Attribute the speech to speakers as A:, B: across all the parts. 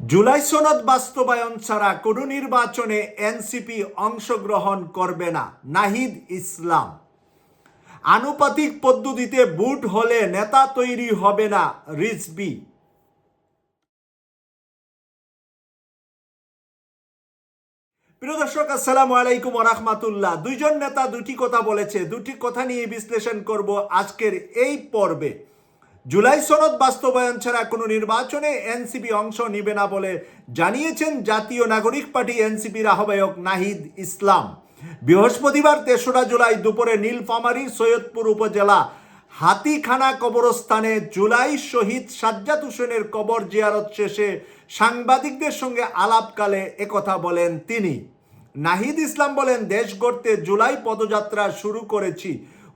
A: জুলাই সনদ বাস্তবায়ন ছাড়া কোনো নির্বাচনে এনসিপি অংশগ্রহণ করবে না, নাহিদ ইসলাম। আনুপাতিক পদ্ধতিতে বুট হলে নেতা তৈরি হবে না রিজবি প্রিয় দর্শক, আসসালামু আলাইকুম রাহমাতুল্লাহ। দুইজন নেতা দুটি কথা বলেছে, দুটি কথা নিয়ে বিশ্লেষণ করব আজকের এই পর্বে। জুলাই সনদ বাস্তবায়ন ছাড়া কোনো নির্বাচনে এনসিপি অংশ নিবে না বলে জানিয়েছেন জাতীয় নাগরিক পার্টি এনসিপির আহ্বায়ক নাহিদ ইসলাম। বৃহস্পতিবার তেসরা জুলাই দুপুরে নীলফামারীর সৈয়দপুর উপজেলা হাতিখানা কবরস্থানে জুলাই শহীদ সাজ্জাদ হোসেনের কবর জিয়ারত শেষে সাংবাদিকদের সঙ্গে আলাপকালে একথা বলেন তিনি। নাহিদ ইসলাম বলেন, দেশ গড়তে জুলাই পদযাত্রা শুরু করেছি।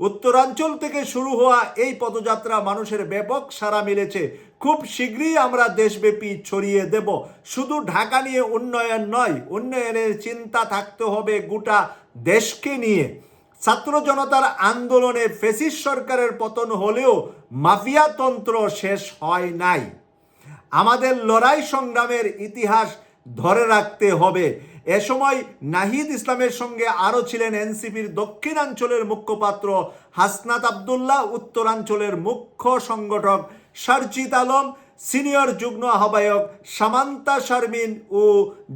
A: উত্তরাঞ্চল থেকে শুরু হওয়া এই পদযাত্রা মানুষের ব্যাপক সাড়া মিলেছে। খুব শীঘ্রই আমরা দেশব্যাপী ছড়িয়ে দেব। শুধু ঢাকা নিয়ে উন্নয়ন নয়, উন্নয়নের চিন্তা থাকতে হবে গোটা দেশকে নিয়ে। ছাত্র জনতার আন্দোলনে ফেসিস সরকারের পতন হলেও মাফিয়াতন্ত্র শেষ হয় নাই। আমাদের লড়াই সংগ্রামের ইতিহাস ধরে রাখতে হবে। এ সময় নাহিদ ইসলামের সঙ্গে আরও ছিলেন এনসিপির দক্ষিণাঞ্চলের মুখপাত্র হাসনাত আবদুল্লাহ, উত্তরাঞ্চলের মুখ্য সংগঠক সারজিদ আলম, সিনিয়র যুগ্ম আহ্বায়ক সামান্তা শারমিন ও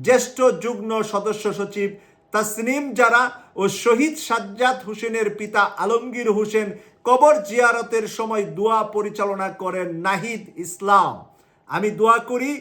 A: জ্যেষ্ঠ যুগ্ম সদস্য সচিব তাসনিম যারা ও শহীদ সাজ্জাদ হোসেনের পিতা আলমগীর হোসেন কবর জিয়ারতের সময় দোয়া পরিচালনা করেন নাহিদ ইসলাম। আমি দোয়া করি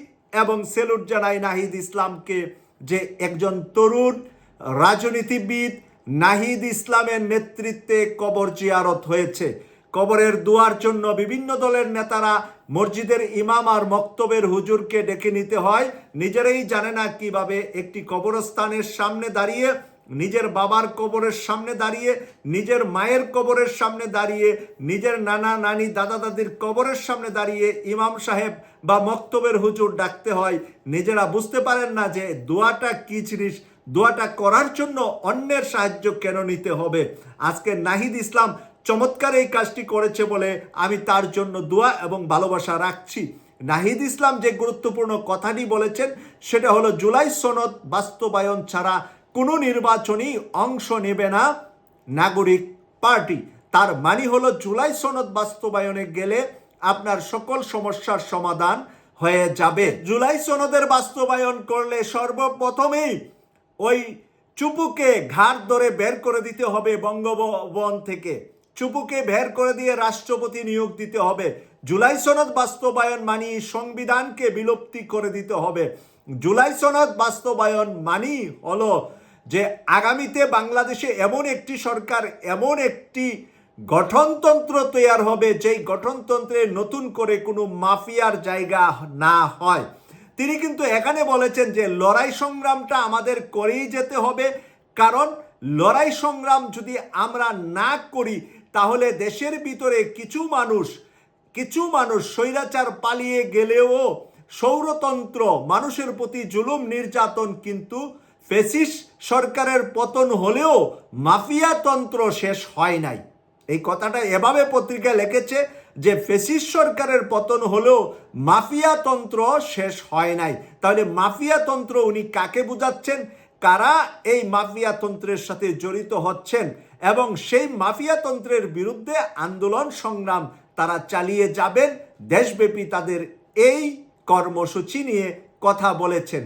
A: এবং সেলুট জানাই নাহিদ ইসলামকে। যে একজন তরুণ রাজনীতিবিদ নাহিদ ইসলামের নেতৃত্বে কবর জিয়ারত হয়েছে। কবরের দুয়ার জন্য বিভিন্ন দলের নেতারা মসজিদের ইমাম আর মক্তবের হুজুরকে ডেকে নিতে হয়। নিজেরাই জানে না কীভাবে একটি কবরস্থানের সামনে দাঁড়িয়ে নিজের বাবার কবরের সামনে দাঁড়িয়ে, নিজের মায়ের কবরের সামনে দাঁড়িয়ে, নিজের নানা, নানি, দাদা, দাদির কবরের সামনে দাঁড়িয়ে ইমাম সাহেব বা মক্তবের হুজুর ডাকতে হয়। নিজেরা বুঝতে পারেন না যে দোয়াটা কি জিনিস, দোয়াটা করার জন্য অন্যের সাহায্য কেন নিতে হবে। আজকে নাহিদ ইসলাম চমৎকার এই কাজটি করেছে বলে আমি তার জন্য দোয়া এবং ভালোবাসা রাখছি। নাহিদ ইসলাম যে গুরুত্বপূর্ণ কথাটি বলেছেন, সেটা হলো, জুলাই সনদ বাস্তবায়ন ছাড়া কোনো নির্বাচনই অংশ নেবে না নাগরিক পার্টি। তার মানে হলো জুলাই সনদ বাস্তবায়নে গেলে আপনার সকল সমস্যার সমাধান হয়ে যাবে। জুলাই সনদের বাস্তবায়ন করলে সর্বপ্রথমেই ওই চুপুকে ঘাট ধরে বের করে দিতে হবে বঙ্গভবন থেকে। চুপুকে বের করে দিয়ে রাষ্ট্রপতি নিয়োগ দিতে হবে। জুলাই সনদ বাস্তবায়ন মানি সংবিধানকে বিলুপ্তি করে দিতে হবে। জুলাই সনদ বাস্তবায়ন মানি হলো যে আগামীতে বাংলাদেশে এমন একটি সরকার, এমন একটি গঠনতন্ত্র তৈয়ার হবে, যেই গঠনতন্ত্রে নতুন করে কোনো মাফিয়ার জায়গা না হয়। তিনি কিন্তু এখানে বলেছেন যে লড়াই সংগ্রামটা আমাদের করেই যেতে হবে, কারণ লড়াই সংগ্রাম যদি আমরা না করি, তাহলে দেশের ভিতরে কিছু মানুষ কিছু মানুষ স্বৈরাচার পালিয়ে গেলেও সৌরতন্ত্র, মানুষের প্রতি জুলুম নির্যাতন কিন্তু ফেসিস সরকারের পতন হলেও মাফিয়াতন্ত্র শেষ হয় নাই। এই কথাটা এভাবে পত্রিকায় লিখেছে যে ফেসিস সরকারের পতন হলেও মাফিয়াতন্ত্র শেষ হয় নাই। তাহলে মাফিয়াতন্ত্র উনি কাকে বুঝাচ্ছেন? কারা এই মাফিয়াতন্ত্রের সাথে জড়িত হচ্ছেন? এবং সেই মাফিয়াতন্ত্রের বিরুদ্ধে আন্দোলন সংগ্রাম তারা চালিয়ে যাবেন? দেশব্যাপী তাদের এই কর্মসূচি নিয়ে কথা বলেছেন।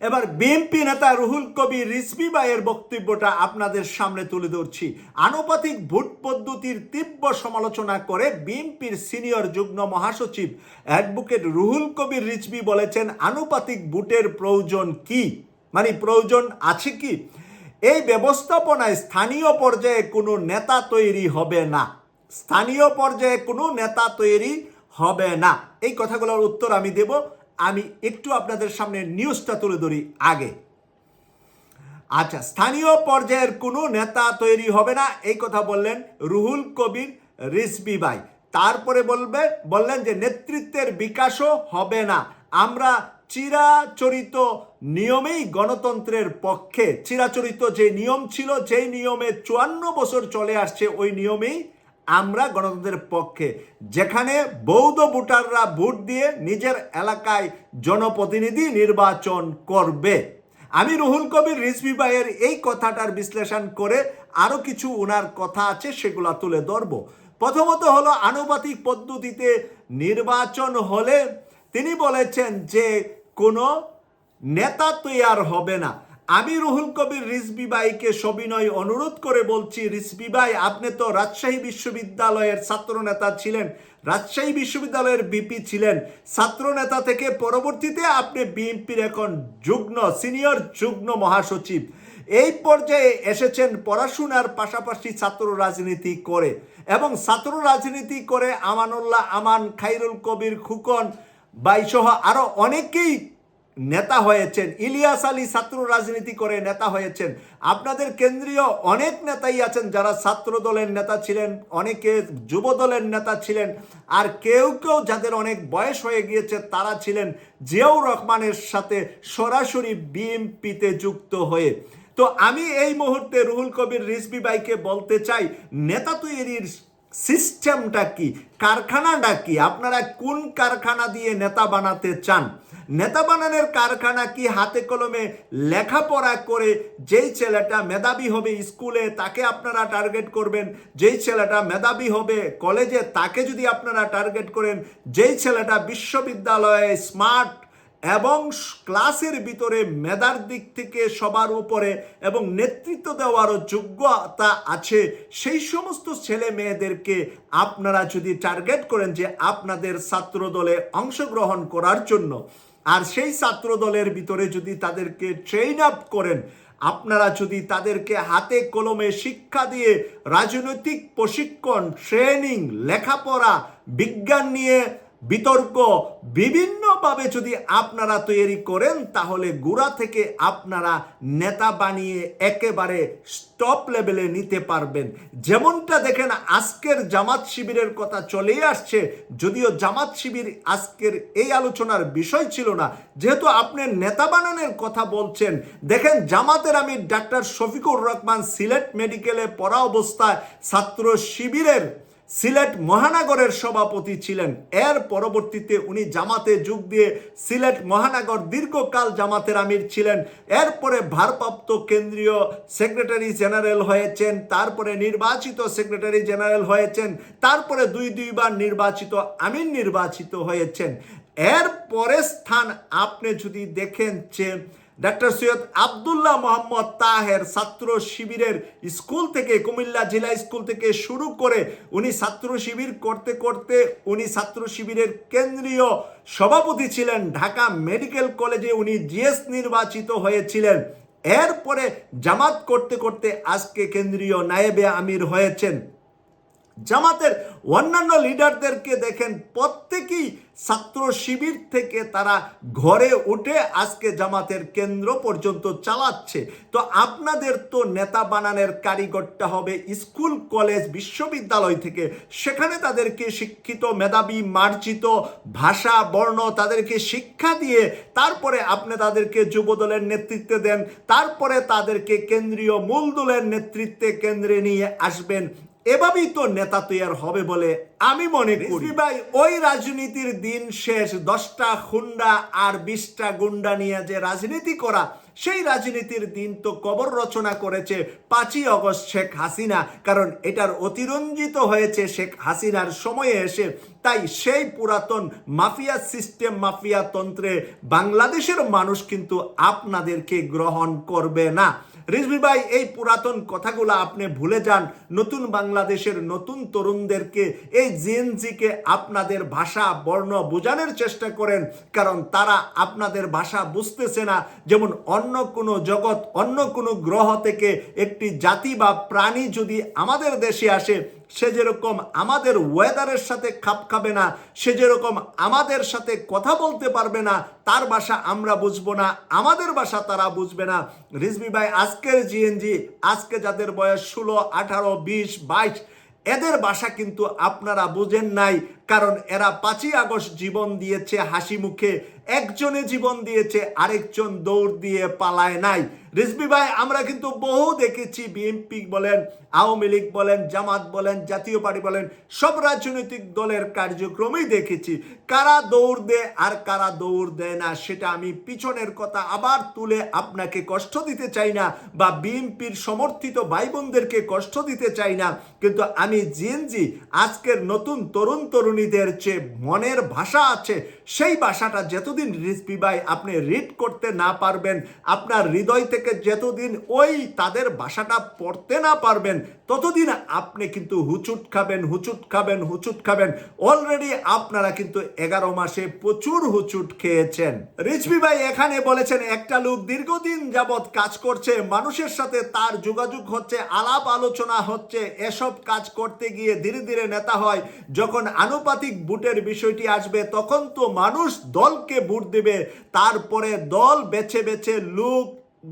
A: এবার বিএনপি নেতা রুহুল কবির রিসবি ভাইয়ের বক্তব্যটা আপনাদের সামনে তুলে ধরছি। আনুপাতিক ভোট পদ্ধতির তীব্র সমালোচনা করে বিএনপির সিনিয়র যুগ্ম মহাসচিব অ্যাডভোকেট রুহুল কবির রিজবি বলেছেন, আনুপাতিক ভোটের প্রয়োজন কি? মানে প্রয়োজন আছে কি? এই ব্যবস্থাপনায় স্থানীয় পর্যায়ে কোনো নেতা তৈরি হবে না। স্থানীয় পর্যায়ে কোনো নেতা তৈরি হবে না। এই কথাগুলোর উত্তর আমি দেব। আমি একটু আপনাদের সামনে নিউজটা তুলে ধরি আগে। আচ্ছা স্থানীয় পর্যায়ের কোনো নেতা তৈরি হবে না, এই কথা বললেন রুহুল কবির রিসবি ভাই। তারপরে বলবে, বললেন যে নেতৃত্বের বিকাশও হবে না। আমরা চিরাচরিত নিয়মেই গণতন্ত্রের পক্ষে, চিরাচরিত যে নিয়ম ছিল, যেই নিয়মে চুয়ান্ন বছর চলে আসছে, ওই নিয়মেই আমরা গণতন্ত্রের পক্ষে, যেখানে বৌদ্ধ ভোটাররা ভোট দিয়ে নিজের এলাকায় জনপ্রতিনিধি নির্বাচন করবে। আমি রুহুল কবির রিজভি ভাইয়ের এই কথাটার বিশ্লেষণ করে আরও কিছু ওনার কথা আছে সেগুলো তুলে ধরব। প্রথমত হলো আনুপাতিক পদ্ধতিতে নির্বাচন হলে তিনি বলেছেন যে কোনো নেতা তৈয়ার হবে না। আমি রুহুল কবির রিজবি ভাইকে সবিনয় অনুরোধ করে বলছি রিজবি ভাই, আপনি তো রাজশাহী বিশ্ববিদ্যালয়ের ছাত্র নেতা ছিলেন, রাজশাহী বিশ্ববিদ্যালয়ের বিপি ছিলেন। ছাত্র নেতা থেকে পরবর্তীতে আপনি বিএনপির এখন যুগ্ম, সিনিয়র যুগ্ম মহাসচিব। এই পর্যায়ে এসেছেন পড়াশোনার পাশাপাশি ছাত্র রাজনীতি করে এবং ছাত্র রাজনীতি করে আমানুল্লাহ আমান, খাইরুল কবির খুকন বাইসহ আরও অনেকেই নেতা হয়েছেন। ইলিয়াস আলী ছাত্র রাজনীতি করে নেতা হয়েছেন। আপনাদের কেন্দ্রীয় অনেক নেতাই আছেন যারা ছাত্র দলের নেতা ছিলেন, অনেকে যুব দলের নেতা ছিলেন, আর কেউ কেউ যাদের অনেক বয়স হয়ে গিয়েছে তারা ছিলেন জিয়াউর রহমানের সাথে সরাসরি বিএমপিতে যুক্ত হয়ে। তো আমি এই মুহূর্তে রুহুল কবির রিজবি ভাইকে বলতে চাই, নেতা তৈরির সিস্টেমটা কি? কারখানাটা কি? আপনারা কোন কারখানা দিয়ে নেতা বানাতে চান? নেতা বানানোর কারখানা কি? হাতে কলমে লেখাপড়া করে যেই ছেলেটা মেধাবী হবে স্কুলে, তাকে আপনারা টার্গেট করবেন। যেই ছেলেটা মেধাবী হবে কলেজে, তাকে যদি আপনারা টার্গেট করেন। যেই ছেলেটা বিশ্ববিদ্যালয়ে স্মার্ট এবং ক্লাসের ভিতরে মেধার দিক থেকে সবার উপরে এবং নেতৃত্ব দেওয়ারও যোগ্যতা আছে। সেই সমস্ত ছেলে মেয়েদেরকে আপনারা যদি টার্গেট করেন যে আপনাদের ছাত্র দলে অংশগ্রহণ করার জন্য, আর সেই ছাত্র দলের ভিতরে যদি তাদেরকে ট্রেন আপ করেন, আপনারা যদি তাদেরকে হাতে কলমে শিক্ষা দিয়ে রাজনৈতিক প্রশিক্ষণ ট্রেনিং লেখাপড়া, বিজ্ঞান নিয়ে বিতর্ক বিভিন্নভাবে যদি আপনারা তৈরি করেন, তাহলে গোড়া থেকে আপনারা নেতা বানিয়ে একেবারে স্টপ লেভেলে নিতে পারবেন। যেমনটা দেখেন, আজকের জামাত শিবিরের কথা চলেই আসছে। যদিও জামাত শিবির আজকের এই আলোচনার বিষয় ছিল না, যেহেতু আপনি নেতা বানানোর কথা বলছেন। দেখেন, জামাতের আমি ডাক্তার শফিকুর রহমান সিলেট মেডিকেলে পড়া অবস্থায় ছাত্র শিবিরের সিলেট মহানগরের সভাপতি ছিলেন। এর পরবর্তীতে উনি জামাতে যোগ দিয়ে সিলেট মহানগর দীর্ঘকাল জামাতের আমির ছিলেন। এরপরে ভারপ্রাপ্ত কেন্দ্রীয় সেক্রেটারি জেনারেল হয়েছেন, তারপরে নির্বাচিত সেক্রেটারি জেনারেল হয়েছেন, তারপরে দুই দুইবার নির্বাচিত আমির নির্বাচিত হয়েছেন। এর পরে স্থান আপনি যদি দেখেন যে ডাক্তার সৈয়দ আবদুল্লাহ মোহাম্মদ তাহের ছাত্র শিবিরের স্কুল থেকে, কুমিল্লা জেলা স্কুল থেকে শুরু করে উনি ছাত্র শিবির করতে করতে উনি ছাত্র শিবিরের কেন্দ্রীয় সভাপতি ছিলেন। ঢাকা মেডিকেল কলেজে উনি জিএস নির্বাচিত হয়েছিলেন। এরপরে জামাত করতে করতে আজকে কেন্দ্রীয় নায়েবে আমির হয়েছেন। জামাতের অন্যান্য লিডারদেরকে দেখেন, প্রত্যেকেই ছাত্র শিবির থেকে তারা ঘরে উঠে আজকে জামাতের কেন্দ্র পর্যন্ত চালাচ্ছে। তো আপনাদের তো নেতা বানানোর কারিগরটা হবে স্কুল, কলেজ, বিশ্ববিদ্যালয় থেকে। সেখানে তাদেরকে শিক্ষিত, মেধাবী, মার্জিত ভাষা, বর্ণ তাদেরকে শিক্ষা দিয়ে তারপরে আপনি তাদেরকে যুবদলের নেতৃত্বে দেন। তারপরে তাদেরকে কেন্দ্রীয় মূল দলের নেতৃত্বে কেন্দ্রে নিয়ে আসবেন। এভাবেই তো নেতা তৈয়ার হবে বলে আমি মনে করি। ভাই ওই রাজনীতির দিন শেষ দশটা খুন্ডা আর বিশটা গুন্ডা নিয়ে যে রাজনীতি করা সেই রাজনীতির দিন তো কবর রচনা করেছে পাঁচই অগস্ট শেখ হাসিনা কারণ এটার অতিরঞ্জিত হয়েছে শেখ হাসিনার সময়ে এসে। তাই সেই পুরাতন মাফিয়া সিস্টেম মাফিয়া তন্ত্রে বাংলাদেশের মানুষ কিন্তু আপনাদেরকে গ্রহণ করবে না। রিজভি ভাই, এই পুরাতন কথাগুলো আপনি ভুলে যান। নতুন বাংলাদেশের নতুন তরুণদেরকে, এই জিএনজিকে আপনাদের ভাষা, বর্ণ বোঝানোর চেষ্টা করেন। কারণ তারা আপনাদের ভাষা বুঝতেছে না। যেমন অন্য কোনো জগৎ, অন্য কোনো গ্রহ থেকে একটি জাতি বা প্রাণী যদি আমাদের দেশে আসে, সে যেরকম আমাদের ওয়েদারের সাথে খাপ খাবে না, সে যেরকম আমাদের সাথে কথা বলতে পারবে না, তার ভাষা আমরা বুঝব না, আমাদের ভাষা তারা বুঝবে না। রিজবি ভাই আজকের জিএনজি আজকে যাদের বয়স ষোলো, আঠারো, বিশ, বাইশ, এদের বাসা কিন্তু আপনারা বুঝেন নাই, কারণ এরা পাঁচই আগস্ট জীবন দিয়েছে হাসি মুখে। একজনে জীবন দিয়েছে, আরেকজন দৌড় দিয়ে পালায় নাই। রিজবি ভাই, আমরা কিন্তু বহু দেখেছি, বিএনপি বলেন, আওয়ামী লীগ বলেন, জামাত বলেন, জাতীয় পার্টি বলেন, সব রাজনৈতিক দলের কার্যক্রমেই দেখেছি। কারা দৌড় দেয় আর কারা দৌড় দেয় না, সেটা আমি পিছনের কথা আবার তুলে আপনাকে কষ্ট দিতে চাই না বা বিএনপির সমর্থিত ভাই বোনদেরকে কষ্ট দিতে চাই না। কিন্তু আমি জিএনজি, আজকের নতুন তরুণ তরুণীদের যে মনের ভাষা আছে সেই বাসাটা যতদিন রিজবি ভাই আপনি রিড করতে না পারবেন, আপনার হৃদয় থেকে যতদিন ওই তাদের ভাষাটা পড়তে না পারবেন, ততদিন আপনি কিন্তু হুচুট খাবেন হুচুট খাবেন হুচুট খাবেন। অলরেডি আপনারা কিন্তু এগারো মাসে প্রচুর হুচুট খেয়েছেন। রিজবি ভাই এখানে বলেছেন, একটা লোক দীর্ঘদিন যাবৎ কাজ করছে, মানুষের সাথে তার যোগাযোগ হচ্ছে, আলাপ আলোচনা হচ্ছে, এসব কাজ করতে গিয়ে ধীরে ধীরে নেতা হয়। যখন আনুপাতিক বুটের বিষয়টি আসবে, তখন তো মানুষ দলকে ভোট দেবে, তারপরে দল বেছে বেছে লোক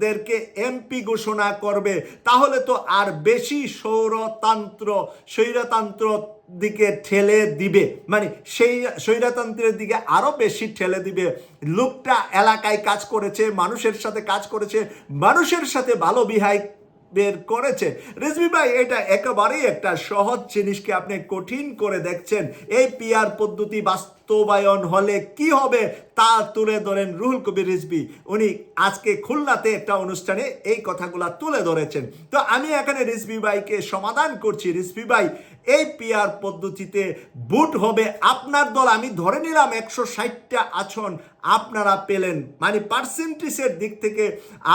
A: দেরকে এমপি ঘোষণা করবে। তাহলে তো আর বেশি সৌরতন্ত্র স্বৈরতন্ত্র দিকে ঠেলে দিবে। মানে সেই স্বৈরতন্ত্রের দিকে আরও বেশি ঠেলে দিবে। লোকটা এলাকায় কাজ করেছে, মানুষের সাথে কাজ করেছে, মানুষের সাথে ভালো বিহাই বের করেছে। রেজমি ভাই, এটা একেবারেই একটা সহজ জিনিসকে আপনি কঠিন করে দেখছেন। এই পিআর পদ্ধতি বাস্তবায়ন হলে কি হবে তা তুলে ধরেন রুহুল কবির রিজবি উনি আজকে খুলনাতে একটা অনুষ্ঠানে এই কথাগুলা তুলে ধরেছেন। তো আমি এখানে রিজবি ভাইকে সমাধান করছি। রিজবি ভাই, এই পিআর পদ্ধতিতে বুট হবে আপনার দল। আমি ধরে নিলাম একশো ষাটটা আসন আপনারা পেলেন। মানে পার্সেন্টেজের দিক থেকে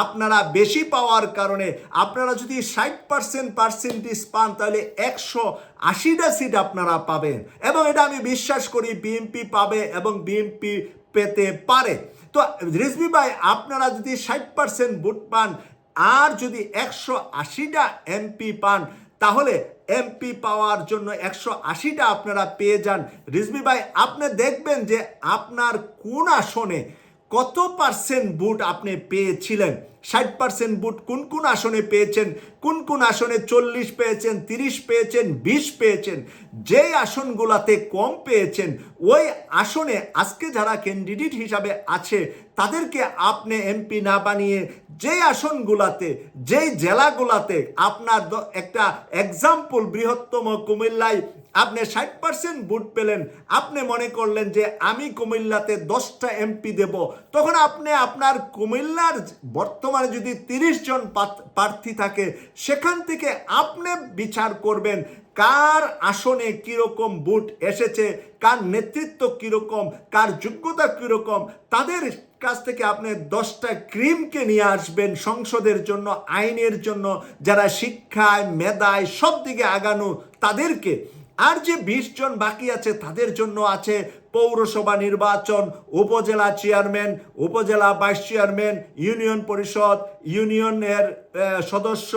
A: আপনারা বেশি পাওয়ার কারণে আপনারা যদি ষাট পার্সেন্ট পার্সেন্টেজ পান, তাহলে একশো আশিটা সিট আপনারা পাবেন। এবং এটা আমি বিশ্বাস করি বিএনপি পাবে এবং বিএনপি পেতে পারে। তো রিজবি ভাই, আপনারা যদি ষাট পার্সেন্ট ভোট পান আর যদি একশো আশিটা এমপি পান, তাহলে এমপি পাওয়ার জন্য একশো আশিটা আপনারা পেয়ে যান। রিজবি ভাই, আপনি দেখবেন যে আপনার কোন আসনে কত পার্সেন্ট বুট আপনি পেয়েছিলেন? ষাট পার্সেন্ট বুট কোন কোন আসনে পেয়েছেন? কোন কোন আসনে চল্লিশ পেয়েছেন, তিরিশ পেয়েছেন, বিশ পেয়েছেন? যেই আসনগুলাতে কম পেয়েছেন, ওই আসনে আজকে যারা ক্যান্ডিডেট হিসাবে আছে, তাদেরকে আপনি এমপি না বানিয়ে যেই আসনগুলাতে, যেই জেলাগুলাতে আপনার একটা এক্সাম্পল বৃহত্তম কুমিল্লায় আপনি ষাট পার্সেন্ট ভোট পেলেন, আপনি মনে করলেন যে আমি কুমিল্লাতে দশটা এমপি দেব, তখন আপনি আপনার কুমিল্লার বর্তমানে যদি তিরিশ জন প্রার্থী থাকে, সেখান থেকে আপনি বিচার করবেন কার আসনে কীরকম বুট এসেছে, কার নেতৃত্ব কীরকম, কার যোগ্যতা কীরকম, তাদের কাছ থেকে আপনি দশটা ক্রিমকে নিয়ে আসবেন সংসদের জন্য, আইনের জন্য, যারা শিক্ষায়, মেধায়, সব দিকে আগানো তাদেরকে। আর যে বিশ জন বাকি আছে, তাদের জন্য আছে পৌরসভা নির্বাচন, উপজেলা চেয়ারম্যান, উপজেলা ভাইস চেয়ারম্যান, ইউনিয়ন পরিষদ, ইউনিয়নের সদস্য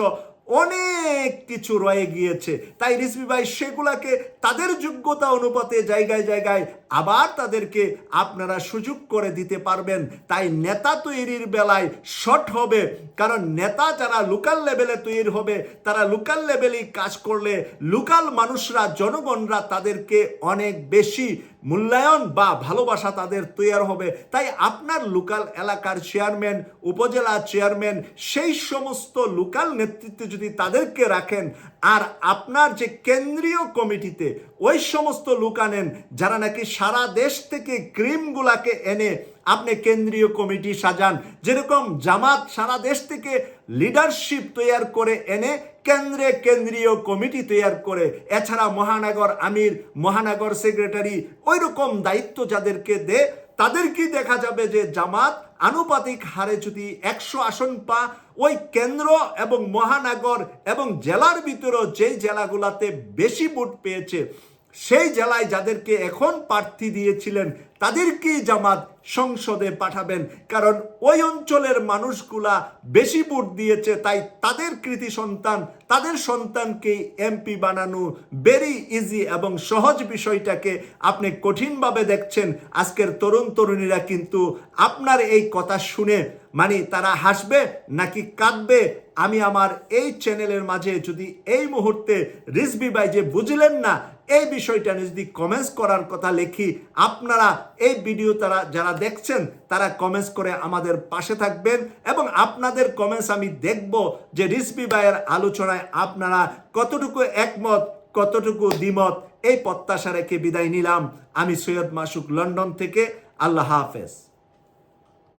A: অনেক কিছু রয়ে গিয়েছে। তাই রিসবি ভাই, সেগুলাকে তাদের যোগ্যতা অনুপাতে জায়গায় জায়গায় আবার তাদেরকে আপনারা সুযোগ করে দিতে পারবেন। তাই নেতা তৈরির বেলায় শর্ট হবে, কারণ নেতা যারা লোকাল লেভেলে তৈরি হবে, তারা লোকাল লেভেলেই কাজ করলে লোকাল মানুষরা, জনগণরা তাদেরকে অনেক বেশি মূল্যায়ন বা ভালোবাসা তাদের তৈয়ার হবে। তাই আপনার লোকাল এলাকার চেয়ারম্যান উপজেলা চেয়ারম্যান সেই সমস্ত লোকাল নেতৃত্বে যদি তাদেরকে রাখেন, আর আপনার যে কেন্দ্রীয় কমিটিতে ওই সমস্ত লোক আনেন, যারা নাকি সারা দেশ থেকে ক্রিমগুলাকে এনে আপনি কেন্দ্রীয় কমিটি সাজান। যেরকম জামাত সারা দেশ থেকে লিডারশিপ তৈরি করে এনে কেন্দ্রে কেন্দ্রীয় কমিটি তৈরি করে। এছাড়া মহানগর আমির, মহানগর সেক্রেটারি ওই রকম দায়িত্ব যাদেরকে দে তাদেরকে দেখা যাবে যে জামাত আনুপাতিক হারে যদি একশো আসন পা, ওই কেন্দ্র এবং মহানগর এবং জেলার ভিতরেও যেই জেলাগুলাতে বেশি ভোট পেয়েছে সেই জেলায় যাদেরকে এখন প্রার্থী দিয়েছিলেন, তাদেরকেই জামাত সংসদে পাঠাবেন। কারণ ওই অঞ্চলের মানুষগুলা বেশি ভোট দিয়েছে, তাই তাদের কৃতি সন্তান, তাদের সন্তানকেই এমপি বানানো ভেরি ইজি এবং সহজ বিষয়টাকে আপনি কঠিনভাবে দেখছেন। আজকের তরুণ তরুণীরা কিন্তু আপনার এই কথা শুনে মানে তারা হাসবে নাকি কাঁদবে? আমি আমার এই চ্যানেলের মাঝে যদি এই মুহূর্তে রিজবি ভাই যে বুঝলেন না এই বিষয়টা নিয়ে যদি কমেন্টস করার কথা লিখি, আপনারা এই ভিডিও তারা যারা দেখছেন, তারা কমেন্টস করে আমাদের পাশে থাকবেন এবং আপনাদের কমেন্টস আমি দেখব যে রিসবি ভাইয়ের আলোচনায় আপনারা কতটুকু একমত, কতটুকু দ্বিমত, এই প্রত্যাশা রেখে বিদায় নিলাম। আমি সৈয়দ মাসুক, লন্ডন থেকে। আল্লাহ হাফেজ।